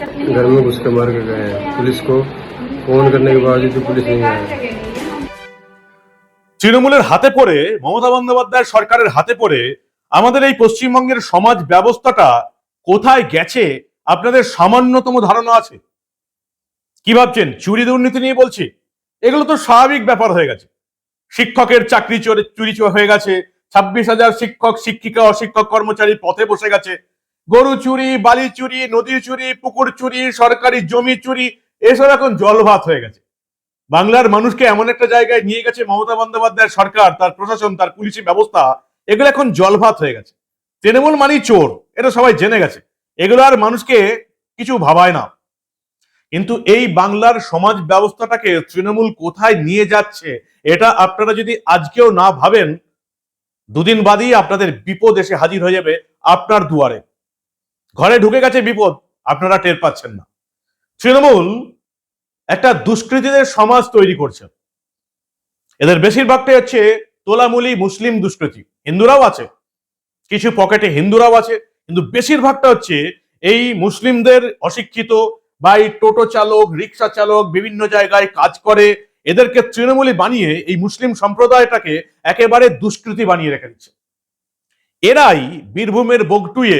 नहीं अभी तक नहीं घर में घुस के मार के गए हैं पुलिस को फोन करने के बावजूद भी पुलिस नहीं आई তৃণমূলের হাতে পড়ে মমতা বন্দ্যোপাধ্যায় সরকারের হাতে পড়ে আমাদের এই পশ্চিমবঙ্গের সমাজ ব্যবস্থাটা কোথায় গেছে আপনাদের সামান্যতম ধারণা আছে কি ভাবছেন চুরি দুর্নীতি নিয়ে বলছি এগুলো তো স্বাভাবিক ব্যাপার হয়ে গেছে শিক্ষকের চাকরি চোরে চুরি চো- হয়ে গেছে ছাব্বিশ হাজার শিক্ষক শিক্ষিকা অশিক্ষক কর্মচারী পথে বসে গেছে গরু চুরি, বালি চুরি, নদী চুরি, পুকুর চুরি, সরকারি জমি চুরি, এসব এখন জলভাত হয়ে গেছে। বাংলার মানুষকে এমন একটা জায়গায় নিয়ে গেছে মমতা বন্দ্যোপাধ্যায়ের সরকার, তার প্রশাসন, তার পুলিশি ব্যবস্থা, এগুলো এখন জলভাত হয়ে গেছে। তৃণমূল মানি চোর, এটা সবাই জেনে গেছে। এগুলো আর মানুষকে কিছু ভাবায় না। কিন্তু এই বাংলার সমাজ ব্যবস্থাটাকে তৃণমূল কোথায় নিয়ে যাচ্ছে, এটা আপনারা যদি আজকেও না ভাবেন, দুদিন বাদেই আপনাদের বিপদ এসে হাজির হয়ে যাবে আপনার দুয়ারে। ঘরে ঢুকে গেছে বিপদ, আপনারা টের পাচ্ছেন না। তৃণমূল একটা দুষ্কৃতীদের সমাজ তৈরি করছে। এদের বেশিরভাগটাই হচ্ছে তোলামুলি মুসলিম দুষ্কৃতি। হিন্দুরাও আছে, কিছু পকেটে হিন্দুরাও আছে, কিন্তু বেশিরভাগটা হচ্ছে এই মুসলিমদের অশিক্ষিত বা এই টোটো চালক, রিক্সা চালক বিভিন্ন জায়গায় কাজ করে, এদেরকে তৃণমূলী বানিয়ে এই মুসলিম সম্প্রদায়টাকে একেবারে দুষ্কৃতি বানিয়ে রেখে দিচ্ছে। এরাই বীরভূমের বগটুয়ে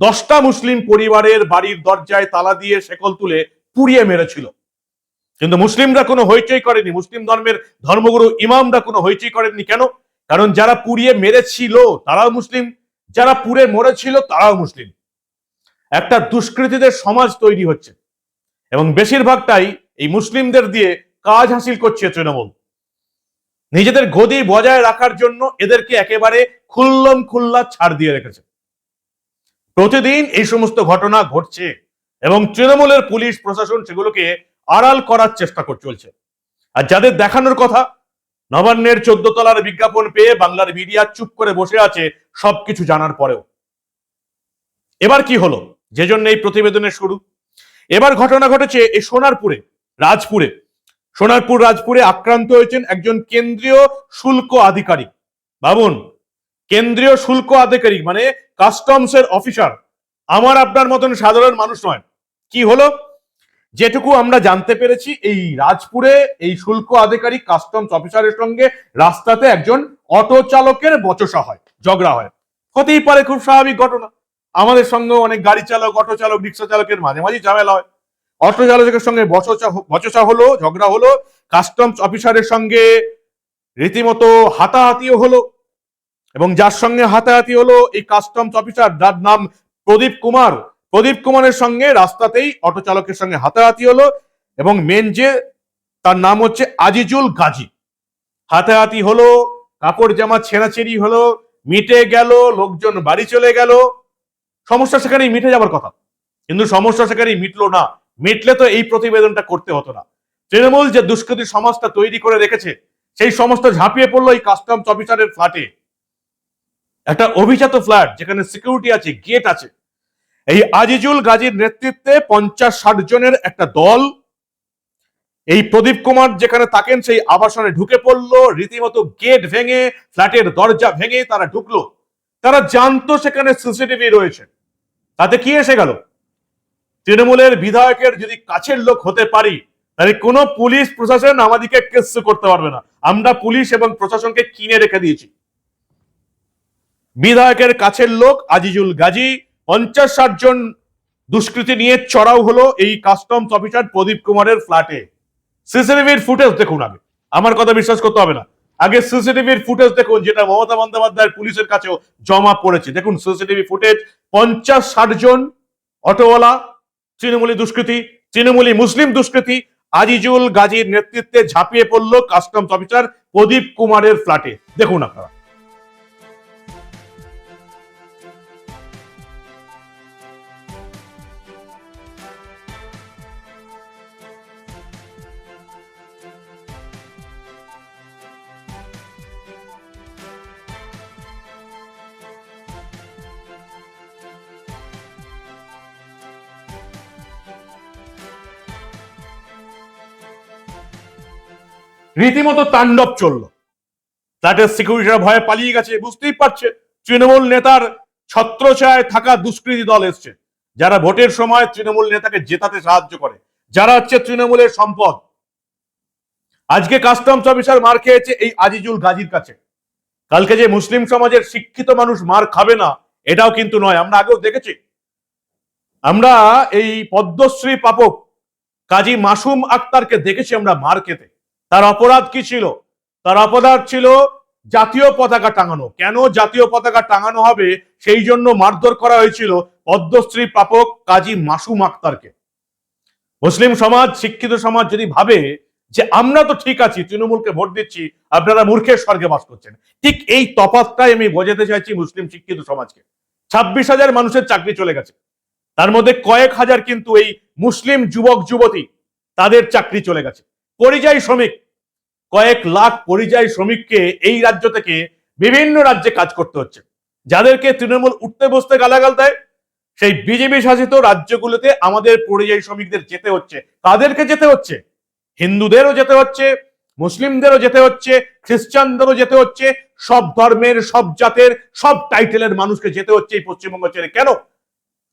দশটা মুসলিম পরিবারের বাড়ির দরজায় তালা দিয়ে শেকল তুলে পুড়িয়ে মেরেছিল। কিন্তু মুসলিমরা কোনো হইচই করেনি। মুসলিম ধর্মের ধর্মগুরু ইমামরা কোনো হইচই করেননি। কেন? কারণ যারা পুড়িয়ে মেরেছিল, তারাও মুসলিম। যারা পুড়ে মরেছিল, তারাও মুসলিম। একটা দুষ্কৃতীদের সমাজ তৈরি হচ্ছে। এবং বেশিরভাগটাই এই মুসলিমদের দিয়ে কাজ হাসিল করছে তৃণমূল। নিজেদের গদি বজায় রাখার জন্য এদেরকে একেবারে খুল্লম খুল্লা ছাড় দিয়ে রেখেছে। প্রতিদিন এই সমস্ত ঘটনা ঘটছে এবং তৃণমূলের পুলিশ প্রশাসন সেগুলোকে আড়াল করার চেষ্টা করে চলছে। আর যাদের দেখানোর কথা, নবান্নের চোদ্দ তলার বিজ্ঞাপন পেয়ে বাংলার মিডিয়া চুপ করে বসে আছে, সবকিছু জানার পরেও। এবার কি হলো? যে জন্য এই প্রতিবেদনের শুরু। এবার ঘটনা ঘটেছে এই সোনারপুরে, রাজপুরে। সোনারপুর, রাজপুরে আক্রান্ত হয়েছেন একজন কেন্দ্রীয় শুল্ক আধিকারিক। ভাবুন কেন্দ্রীয় শুল্ক আধিকারিক মানে কাস্টমস এর অফিসার আমার আপনার মতন সাধারণ মানুষ নয়। কি হলো? যেটুকু আমরা জানতে পেরেছি, এই রাজপুরে এই শুল্ক আধিকারিক কাস্টমস অফিসারের সঙ্গে রাস্তাতে একজন অটো চালকের বচসা হয়, ঝগড়া হয়। হতেই পারে খুব স্বাভাবিক ঘটনা। আমাদের সঙ্গে অনেক গাড়ি চালক, অটো চালক, রিক্সা চালকের মাঝে মাঝে ঝামেলা হয়। অটো চালকের সঙ্গে বচসা বচসা হলো, ঝগড়া হলো কাস্টমস অফিসারের সঙ্গে রীতিমতো হাতাহাতিও হলো। এবং যার সঙ্গে হাতাহাতি হলো এই কাস্টমস অফিসার যার নাম প্রদীপ কুমার। প্রদীপ কুমারের সঙ্গে রাস্তাতেই অটো চালকের সঙ্গে হাতাহাতি হলো এবং মেন যে তার নাম হচ্ছে আজিজুল গাজী। হাতাহাতি হলো, কাপড় জামা ছেঁড়াছেড়ি হলো, মিটে গেল, লোকজন বাড়ি চলে গেল। সমস্যা সেখানেই মিটে যাবার কথা। কিন্তু সমস্যা সেখানেই মিটলো না। মিটলে তো এই প্রতিবেদনটা করতে হতো না। তৃণমূল যে দুষ্কৃতী সমাজটা তৈরি করে রেখেছে, সেই সমস্ত ঝাঁপিয়ে পড়ল এই কাস্টমস অফিসারের ফ্ল্যাটে একটা অভিজাত ফ্ল্যাট যেখানে সিকিউরিটি আছে গেট আছে। এই আজিজুল গাজীর নেতৃত্বে পঞ্চাশ ষাট জনের একটা দল। এই প্রদীপ কুমার যেখানে থাকেন, সেই আবাসনে ঢুকে পড়ল, রীতিমতো গেট ভেঙে, ফ্ল্যাটের দরজা ভেঙে তারা ঢুকলো। তারা জানতো সেখানে সিসিটিভি রয়েছে। তাতে কি এসে গেল? তৃণমূলের বিধায়কের যদি কাছের লোক হতে পারি, তাহলে কোনো পুলিশ প্রশাসন আমাদেরকে কেস করতে পারবে না। আমরা পুলিশ এবং প্রশাসনকে কিনে রেখে দিয়েছি। বিধায়কের কাছের লোক আজিজুল গাজী পঞ্চাশ ষাট জন দুষ্কৃতী নিয়ে চড়াও হলো এই কাস্টমস অফিসার প্রদীপ কুমারের ফ্ল্যাটে। সিসিটিভির ফুটেজ দেখুন আগে। আমার কথা বিশ্বাস করতে হবে না। আগে সিসিটিভির ফুটেজ দেখুন, যেটা মমতা বন্দ্যোপাধ্যায়ের পুলিশের কাছেও জমা পড়েছে। দেখুন সিসিটিভি ফুটেজ পঞ্চাশ ষাট জন অটোওয়ালা, তৃণমূলী দুষ্কৃতী, তৃণমূলী মুসলিম দুষ্কৃতী আজিজুল গাজীর নেতৃত্বে ঝাঁপিয়ে পড়ল কাস্টমস অফিসার প্রদীপ কুমারের ফ্ল্যাটে। দেখুন আপনারা। রীতিমতো তাণ্ডব চলল। ফ্ল্যাটের সিকিউরিটিরা ভয়ে পালিয়ে গেছে, বুঝতেই পারছে, তৃণমূল নেতার ছত্রছায় থাকা দুষ্কৃতী দল এসছে। যারা ভোটের সময় তৃণমূল নেতাকে জেতাতে সাহায্য করে, যারা হচ্ছে তৃণমূলের সম্পদ। আজকে কাস্টমস অফিসার মার খেয়েছে এই আজিজুল গাজীর কাছে। কালকে যে মুসলিম সমাজের শিক্ষিত মানুষ মার খাবে না, এটাও কিন্তু নয়, আমরা আগেও দেখেছি। আমরা এই পদ্মশ্রী পাপক কাজী মাসুম আক্তারকে দেখেছি, আমরা মার খেতে। তার অপরাধ কি ছিল? তার অপরাধ ছিল জাতীয় পতাকা টাঙানো। কেন জাতীয় পতাকা টাঙানো হবে? সেই জন্য মারধর করা হয়েছিল পদ্মশ্রী প্রাপক কাজী মাসুম আক্তারকে। মুসলিম সমাজ, শিক্ষিত সমাজ যদি ভাবে যে আমরা তো ঠিক আছি, তৃণমূলকে ভোট দিচ্ছি, আপনারা মূর্খের স্বর্গে বাস করছেন। ঠিক এই তফাৎটাই আমি বোঝাতে চাইছি মুসলিম শিক্ষিত সমাজকে। ছাব্বিশ হাজার মানুষের চাকরি চলে গেছে। তার মধ্যে কয়েক হাজার কিন্তু এই মুসলিম যুবক যুবতী তাদের চাকরি চলে গেছে। পরিযায়ী শ্রমিক। কয়েক লাখ পরিযায়ী শ্রমিককে এই রাজ্য থেকে বিভিন্ন রাজ্যে কাজ করতে হচ্ছে। যাদেরকে তৃণমূল উঠতে বসতে গালাগাল দেয়, সেই বিজেপি শাসিত রাজ্যগুলোতে আমাদের পরিযায়ী শ্রমিকদের যেতে হচ্ছে। কাদেরকে যেতে হচ্ছে? হিন্দুদেরও যেতে হচ্ছে, মুসলিমদেরও যেতে হচ্ছে, খ্রিস্টানদেরও যেতে হচ্ছে, সব ধর্মের, সব জাতের, সব টাইটেলের মানুষকে যেতে হচ্ছে এই পশ্চিমবঙ্গ ছেড়ে। কেন?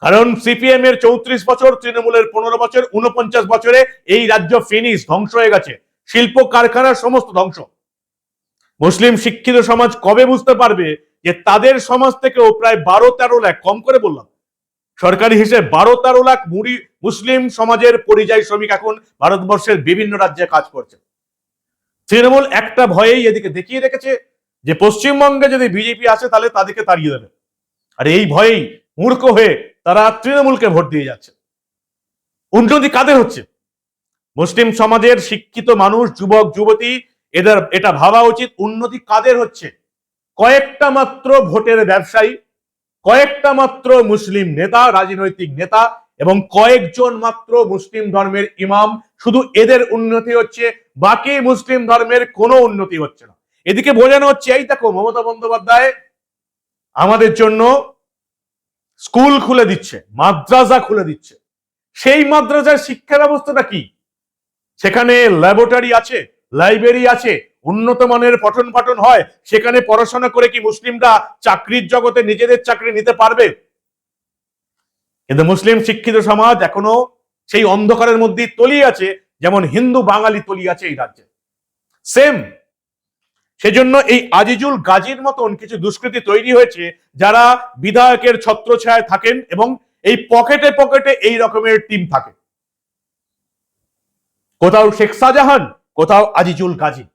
কারণ সিপিএম এর চৌত্রিশ বছর, তৃণমূলের পনেরো বছর উনপঞ্চাশ বছরে এই রাজ্য ফিনিশ, ধ্বংস হয়ে গেছে। শিল্প কারখানার সমস্ত ধ্বংস। মুসলিম শিক্ষিত সমাজ কবে বুঝতে পারবে যে তাদের সমাজ থেকেও প্রায় বারো তেরো লাখ, কম করে বললাম, সরকারি হিসেবে বারো তেরো লাখ মুড়ি, মুসলিম সমাজের পরিযায়ী শ্রমিক এখন ভারতবর্ষের বিভিন্ন রাজ্যে কাজ করছে। তৃণমূল একটা ভয়েই এদিকে দেখিয়ে রেখেছে যে পশ্চিমবঙ্গে যদি বিজেপি আসে তাহলে তাদেরকে তাড়িয়ে দেবে। আর এই ভয়েই মূর্খ হয়ে তারা তৃণমূলকে ভোট দিয়ে যাচ্ছে। উন্নতি কাদের হচ্ছে? মুসলিম সমাজের শিক্ষিত মানুষ, যুবক, যুবতী, এদের এটা ভাবা উচিত। উন্নতি কাদের হচ্ছে? কয়েকটা মাত্র ভোটের ব্যবসায়ী, কয়েকটা মাত্র মুসলিম নেতা, রাজনৈতিক নেতা এবং কয়েকজন মাত্র মুসলিম ধর্মের ইমাম। শুধু এদের উন্নতি হচ্ছে, বাকি মুসলিম ধর্মের কোনো উন্নতি হচ্ছে না। এদিকে বোঝানো হচ্ছে, এই দেখো মমতা বন্দ্যোপাধ্যায়, আমাদের জন্য স্কুল খুলে দিচ্ছে মাদ্রাসা খুলে দিচ্ছে। সেই মাদ্রাসার শিক্ষা ব্যবস্থাটা কি? সেখানে ল্যাবরেটরি আছে লাইব্রেরি আছে, উন্নত মানের পঠন পাঠন হয়, সেখানে পড়াশোনা করে কি মুসলিমরা চাকরির জগতে নিজেদের চাকরি নিতে পারবে? কিন্তু মুসলিম শিক্ষিত সমাজ এখনও সেই অন্ধকারের মধ্যে তলিয়ে আছে, যেমন হিন্দু বাঙালি তলিয়ে আছে এই রাজ্যে। সেম সেজন্য এই আজিজুল গাজীর মতন কিছু দুষ্কৃতি তৈরি হয়েছে যারা বিধায়কের ছত্রছায়ায় থাকেন এবং এই পকেটে পকেটে এই রকমের টিম থাকে। কোথাও শেখ শাহজাহান, কোথাও আজিজুল কাজী।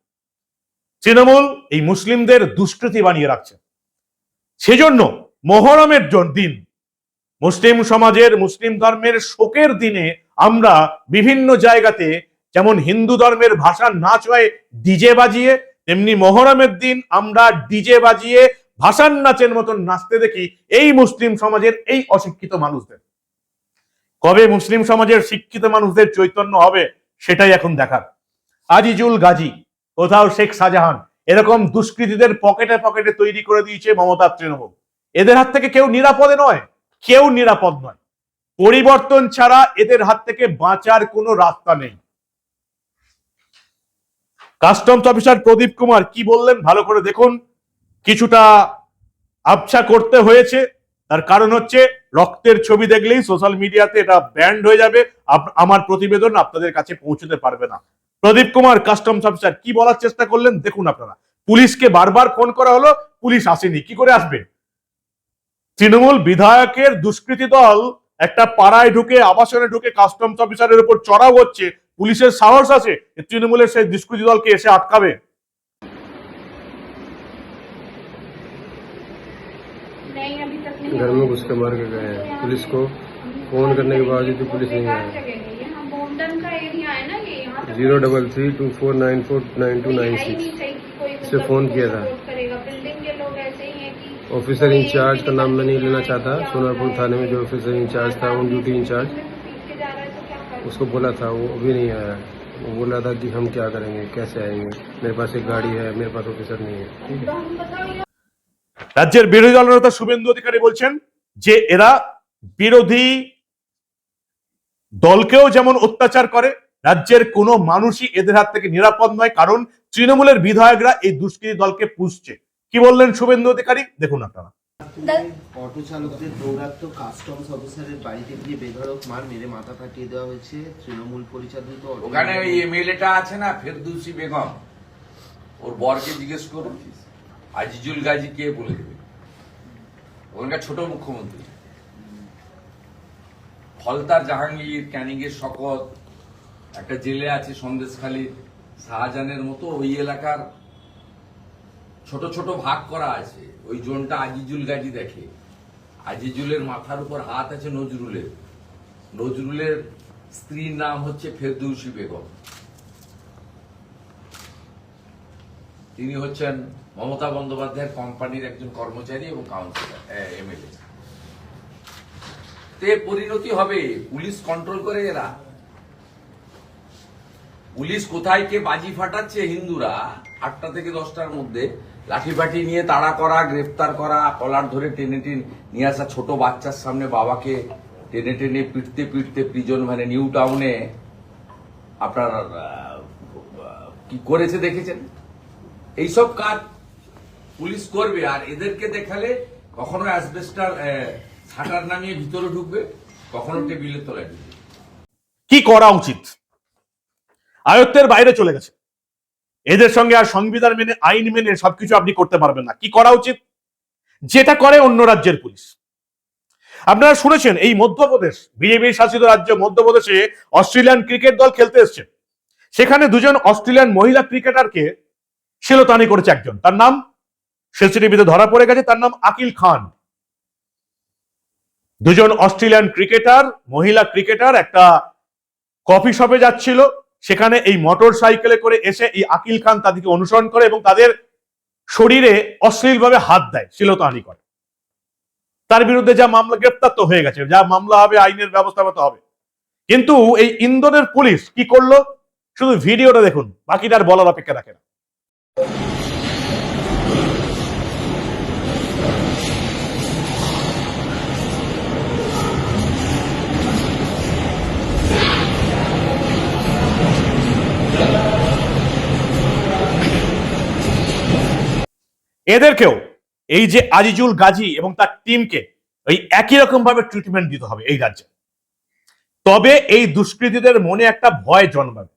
তৃণমূল এই মুসলিমদের দুষ্কৃতি বানিয়ে রাখছে। সেজন্য মোহরমের দিন, মুসলিম সমাজের মুসলিম ধর্মের শোকের দিনে আমরা বিভিন্ন জায়গাতে যেমন হিন্দু ধর্মের ভাষার নাচ হয় ডিজে বাজিয়ে, তেমনি মোহরমের দিন আমরা ডিজে বাজিয়ে ভাষার নাচের মতন নাচতে দেখি এই মুসলিম সমাজের এই অশিক্ষিত মানুষদের। কবে মুসলিম সমাজের শিক্ষিত মানুষদের চৈতন্য হবে, সেটাই এখন দেখার। আজিজুল গাজী, কোথাও শেখ শাহজাহান, এরকম দুষ্কৃতীদের পকেটে পকেটে তৈরি করে দিয়েছে মমতা তৃণমূল। এদের হাত থেকে কেউ নিরাপদে নয়, কেউ নিরাপদ নয়। পরিবর্তন ছাড়া এদের হাত থেকে বাঁচার কোনো রাস্তা নেই। কাস্টমস অফিসার প্রদীপ কুমার কি বললেন ভালো করে দেখুন। কিছুটা আবছা করতে হয়েছে। তার কারণ হচ্ছে, রক্তের ছবি দেখলেই সোশ্যাল মিডিয়াতে এটা ব্যান্ড হয়ে যাবে। আমার প্রতিবেদন আপনাদের কাছে পৌঁছতে পারবে না। প্রদীপ কুমার, কাস্টমস অফিসার, কি বলার চেষ্টা করলেন? দেখুন আপনারা। পুলিশকে বারবার ফোন করা হলো, পুলিশ আসেনি। কি করে আসবে? তৃণমূল বিধায়কের দুষ্কৃতী দল একটা পাড়ায় ঢুকে, আবাসনে ঢুকে কাস্টমস অফিসারের উপর চড়াও হচ্ছে। পুলিশের সাহস আছে তৃণমূলের সেই দুষ্কৃতী দলকে এসে আটকাবে। नहीं अभी तक नहीं घर में घुस के मार के गए हैं। पुलिस को फ़ोन करने के बावजूद भी पुलिस नहीं बेकार आई जगह यहाँ बोमडन का एरिया ना ये यहाँ पे zero double three two four nine four nine two nine six. से मतलब फ़ोन किया था। ऑफिसर इंचार्ज का नाम मैं नहीं लेना चाहता। सोनापुर थाने में जो ऑफिसर इंचार्ज था ऑन ड्यूटी इंचार्ज तो? उसको बोला था वो अभी नहीं आया। वो बोला था कि हम क्या करेंगे कैसे आएँगे? मेरे पास एक गाड़ी है मेरे पास ऑफिसर नहीं है। ठीक है। तो রাজ্যের বিরোধী দলনেতা শুভেন্দু অধিকারী বলছেন যে এরা বিরোধী দলকেও যেমন অত্যাচার করে রাজ্যের কোনো মানুষই এদের হাত থেকে নিরাপদ নয় কারণ তৃণমূলের বিধায়করা এই দুষ্কৃতী দলকে পুষছে। কি বললেন শুভেন্দু অধিকারী? দেখুন আপনারা। অটো চালকদের দৌরাত্ম কাস্টমস অফিসারের বাড়িতে গিয়ে বেধড়ক মার মেরে মাথা ফাটিয়ে দেওয়া হয়েছে। তৃণমূল পরিচালিত ওখানে ওই এমএলএটা আছে না ফেরদৌসি বেগম। ওর বরকে জিজ্ঞেস করুন। আজিজুল গাজী কে বলে দেবে? ওখানকার ছোট মুখ্যমন্ত্রী। ফলতার জাহাঙ্গীর ক্যানিং এর শকত, একটা জেলে আছে সন্দেশখালী, শাহজাহানের মতো ওই এলাকার ছোট ছোট ভাগ করা আছে। ওই জোনটা আজিজুল গাজী দেখে। আজিজুলের মাথার উপর হাত আছে নজরুলের। নজরুলের স্ত্রীর নাম হচ্ছে ফেরদৌসি বেগম। তিনি হচ্ছেন মমতা বন্দ্যোপাধ্যায়ের কোম্পানির একজন কর্মচারী এবং কাউন্সিলর এমএলএ তে পরিণতি হবে, পুলিশ কন্ট্রোল করে এরা। পুলিশ কোথায় কে বাজি ফাটাচ্ছে হিন্দুরা, আটটা থেকে দশটার মধ্যে, লাঠি ফাটি নিয়ে তাড়া করা গ্রেফতার করা, কলার ধরে টেনে টেনে নিয়ে আসা ছোট বাচ্চার সামনে বাবাকে টেনে টেনে পিটতে পিটতে প্রিজন মানে নিউ টাউনে আপনার কি করেছে দেখেছেন? এইসব কাজ পুলিশ করবে, আর এদেরকে দেখালে কখনো অ্যাসবেস্টার ছাটার নামিয়ে ভিতরে ঢুকবে, কখনো টেবিলের তলায় ঢুকবে। কি করা উচিত? আয়ত্তের বাইরে চলে গেছে। এদের সঙ্গে আর সংবিধান মেনে, আইন মেনে সবকিছু আপনি করতে পারবেন না। কি করা উচিত? যেটা করে অন্য রাজ্যের পুলিশ। আপনারা শুনেছেন, এই মধ্যপ্রদেশ, বিজেপি শাসিত রাজ্য মধ্যপ্রদেশে অস্ট্রেলিয়ান ক্রিকেট দল খেলতে এসছে। সেখানে দুজন অস্ট্রেলিয়ান মহিলা ক্রিকেটারকে শিলতানি করেছে একজন। তার নাম সিসিটিভিতে ধরা পড়ে গেছে, তার নাম আকিল খান। দুজন অস্ট্রেলিয়ান ক্রিকেটার, মহিলা ক্রিকেটার একটা কফি শপে যাচ্ছিল। সেখানে এই মোটর সাইকেলে করে এসে এই আকিল খান তাদেরকে অনুসরণ করে এবং তাদের শরীরে অশ্লীলভাবে হাত দেয়, শিলতানি করে। তার বিরুদ্ধে যা মামলা, গ্রেপ্তার তো হয়ে গেছে। যা মামলা হবে, আইনের ব্যবস্থা হবে। কিন্তু এই ইন্দোরের পুলিশ কি করল? শুধু ভিডিওটা দেখুন, বাকিটা আর বলার অপেক্ষা রাখে না। এদেরকেও এই যে আজিজুল গাজী এবং তার টিমকে ওই একই রকম ভাবে ট্রিটমেন্ট দিতে হবে এই রাজ্যে। তবে এই দুষ্কৃতীদের মনে একটা ভয় জন্মাবে।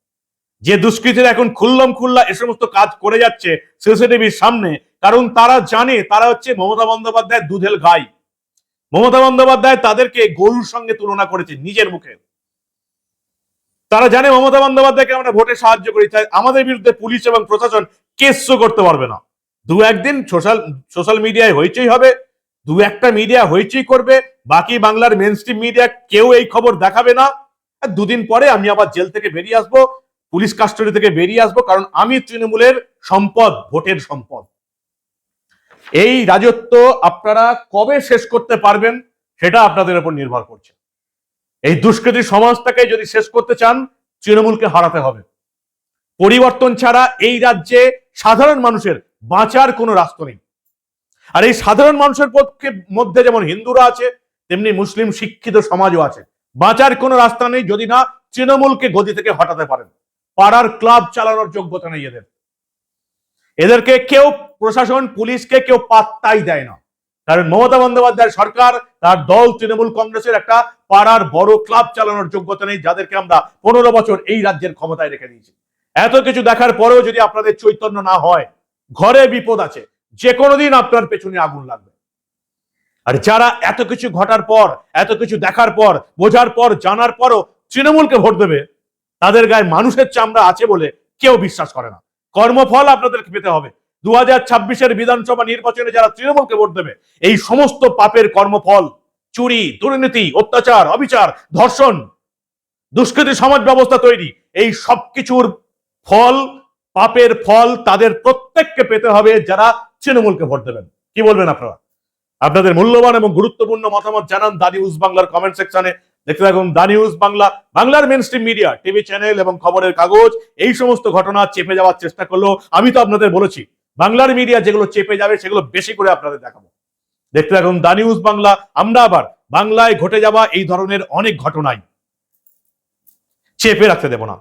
যে দুষ্কৃতীরা এখন খুল্লম খুল্লা এ সমস্ত কাজ করে যাচ্ছে সিসিটিভির সামনে, কারণ তারা জানে তারা হচ্ছে মমতা বন্দ্যোপাধ্যায় দুধেল গাই মমতা বন্দ্যোপাধ্যায় তাদেরকে গরুর সঙ্গে তুলনা করেছে নিজের মুখে। তারা জানে মমতা বন্দ্যোপাধ্যায়কে আমরা ভোটে সাহায্য করি, তাই আমাদের বিরুদ্ধে পুলিশ এবং প্রশাসন কেসও করতে পারবে না। দু একদিন সোশ্যাল সোশ্যাল মিডিয়ায় হইচই হবে, দু একটা মিডিয়া হইচই করবে, বাকি বাংলার মেন মিডিয়া কেউ এই খবর দেখাবে না। আর দুদিন পরে আমি আবার জেল থেকে বেরিয়ে আসব পুলিশ কাস্টডি থেকে বেরিয়ে আসব, কারণ আমি তৃণমূলের সম্পদ, ভোটের সম্পদ। এই রাজত্ব আপনারা কবে শেষ করতে পারবেন, সেটা আপনাদের উপর নির্ভর করছে। এই দুষ্কৃতী সমাজটাকে যদি শেষ করতে চান, তৃণমূলকে হারাতে হবে। পরিবর্তন ছাড়া এই রাজ্যে সাধারণ মানুষের বাঁচার কোনো রাস্তা নেই। আর এই সাধারণ মানুষের পক্ষে মধ্যে যেমন হিন্দুরা আছে, তেমনি মুসলিম শিক্ষিত সমাজও আছে। বাঁচার কোনো রাস্তা নেই যদি না তৃণমূলকে গদি থেকে হটাতে পারেন। পাড়ার ক্লাব চালানোর যোগ্যতা নেই এদের। এদেরকে কেউ প্রশাসন, পুলিশকে কেউ পাত্তাই দেয় না। কারণ মমতা বন্দ্যোপাধ্যায়ের সরকার, তার দল তৃণমূল কংগ্রেসের একটা পাড়ার বড় ক্লাব চালানোর যোগ্যতা নেই, যাদেরকে আমরা পনেরো বছর এই রাজ্যের ক্ষমতায় রেখে দিয়েছি। এত কিছু দেখার পরেও যদি আপনাদের চৈতন্য না হয়, ঘরে বিপদ আছে, যে কোনো দিন আপনার পেছনে আগুন লাগবে। আর যারা এত কিছু ঘটার পর, এত কিছু দেখার পর, বোঝার পর, জানার পরও তৃণমূলকে ভোট দেবে তাদের গায়ে মানুষের চামড়া আছে বলে কেউ বিশ্বাস করে না। কর্মফল আপনাদের পেতে হবে। দু হাজার ছাব্বিশের বিধানসভা নির্বাচনে যারা তৃণমূলকে ভোট দেবে, এই সমস্ত পাপের কর্মফল, চুরি, দুর্নীতি, অত্যাচার, অবিচার, ধর্ষণ, দুষ্কৃতি সমাজ ব্যবস্থা তৈরি, এই সবকিছুর ফল, পাপের ফল তাদের প্রত্যেককে পেতে হবে যারা তৃণমূলকে ভোট দেবেন। কি বলবেন আপনারা? আপনাদের মূল্যবান এবং গুরুত্বপূর্ণ মতামত জানান দাদি নিউজ বাংলার কমেন্ট সেকশনে দেখতে থাকুন দা নিউজ বাংলা, বাংলার mainstream media TV channel এবং খবরের কাগজ। এই সমস্ত ঘটনা চেপে যাওয়ার চেষ্টা করল। আমি তো আপনাদের বলেছি, বাংলার মিডিয়া যেগুলো চেপে যাবে, সেগুলো বেশি করে আপনাদের দেখাবো। দেখতে থাকুন দা নিউজ বাংলা, আমরা আবার বাংলায় ঘটে যাওয়া এই ধরনের অনেক ঘটনাই চেপে রাখতে দেব না।